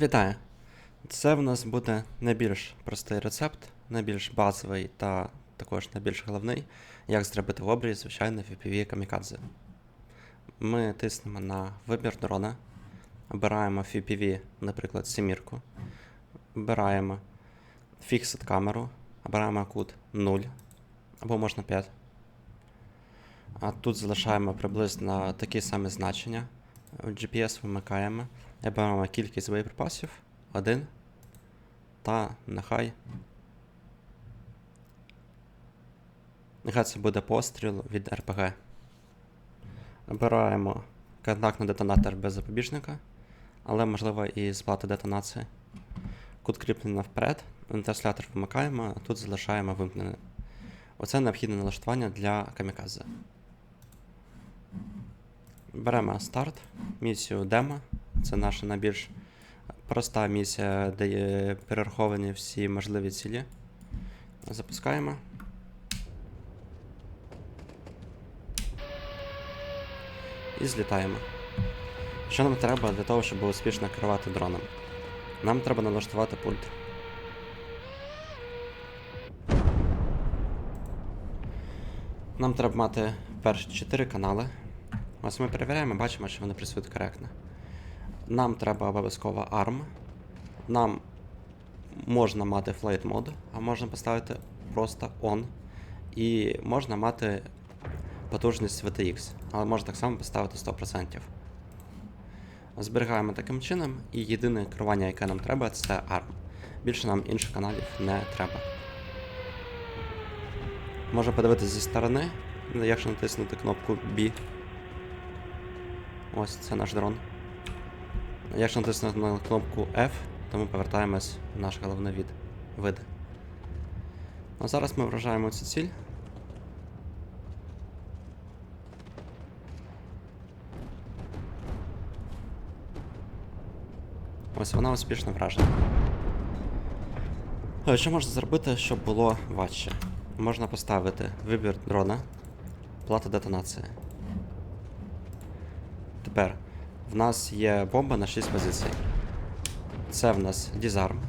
Вітаю! Це в нас буде найбільш простий рецепт, найбільш базовий та також найбільш головний, як зробити в обрії звичайний FPV камікадзе. Ми тиснемо на вибір дрона, обираємо FPV, наприклад, сімірку, обираємо Fixed камеру, обираємо кут 0 або можна 5. А тут залишаємо приблизно такі самі значення. GPS вимикаємо. І беремо кількість боєприпасів 1. Та нехай. Нехай це буде постріл від РПГ. Обираємо контактний детонатор без запобіжника, але можливо і з плати детонації. Кут кріплення вперед, вентилятор вимикаємо, а тут залишаємо вимкненим. Оце необхідне налаштування для камікадзе. Беремо старт, місію демо. Це наша найбільш проста місія, де є перераховані всі можливі цілі. Запускаємо. І злітаємо. Що нам треба для того, щоб успішно керувати дроном? Нам треба налаштувати пульт. Нам треба мати перші 4 канали. Ось ми перевіряємо, бачимо, що вони працюють коректно. Нам треба обов'язково ARM. Нам можна мати Flight Mode, а можна поставити просто On. І можна мати потужність VTX, але можна так само поставити 100%. Зберігаємо таким чином, і єдине керування, яке нам треба, це ARM. Більше нам інших каналів не треба. Можна подивитися зі сторони, якщо натиснути кнопку B. Ось це наш дрон. Якщо натиснути на кнопку F, то ми повертаємось в наш головний від, вид. А зараз ми вражаємо цю ціль. Ось вона успішно вражена. Що можна зробити, щоб було важче? Можна поставити вибір дрона, плата детонації. Тепер в нас є бомба на 6 позицій. Це в нас дізарм,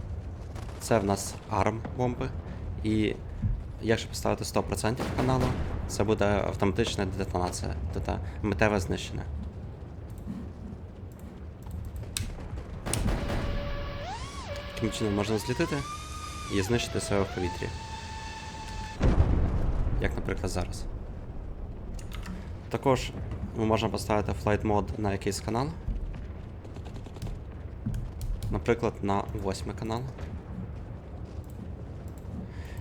це в нас арм бомби. І якщо поставити 100% каналу, це буде автоматична детонація, тобто метеве знищення. Таким чином можна злітити і знищити себе в повітрі. Як, наприклад, зараз. Також ми можемо поставити Flight Mode на якийсь канал. Наприклад, на восьмий канал.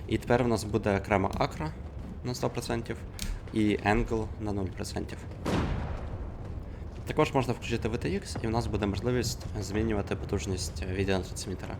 І тепер у нас буде окрема акра на 100% і Angle на 0%. Також можна включити VTX, і у нас буде можливість змінювати потужність відеотрансмітера.